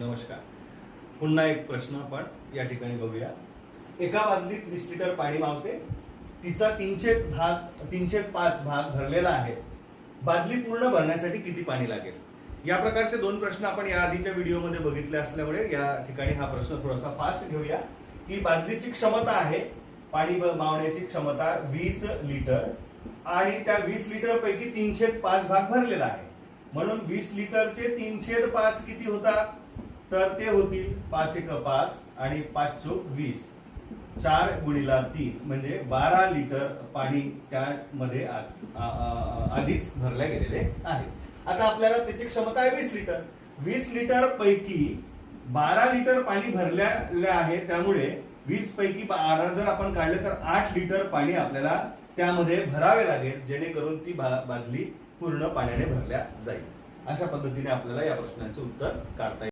नमस्कार. पुन्हा एक प्रश्न आपण या ठिकाणी बघूया. एका बादलीत वीस लिटर पाणी मावते. तिचा तीनशे भाग तीनशे पाच भाग भरलेला आहे. बादली पूर्ण भरण्यासाठी किती पाणी लागेल? या प्रकारचे दोन प्रश्न आपण या आधीच्या व्हिडिओमध्ये बघितले असल्यामुळे या ठिकाणी हा प्रश्न थोडासा फास्ट घेऊया. की बादलीची क्षमता आहे पाणी मावण्याची क्षमता वीस लिटर आणि त्या वीस लिटर पैकी तीनशे पाच भाग भरलेला आहे. म्हणून वीस लिटरचे तीनशे पाच किती होतात तर ते होतील पाच एक पाच आणि पाच चोक वीस. चार गुणिला तीन म्हणजे बारा लिटर पाणी त्यामध्ये आधीच भरले गेलेले आहे. आता आपल्याला त्याची क्षमता आहे वीस लिटर. वीस लिटर पैकी बारा लिटर पाणी भरलेले आहे त्यामुळे वीस पैकी बारा जर आपण काढले तर आठ लिटर पाणी आपल्याला त्यामध्ये भरावे लागेल जेणेकरून ती बा- बादली पूर्ण पाण्याने भरल्या जाईल. अशा पद्धतीने आपल्याला या प्रश्नाचे उत्तर काढता येईल.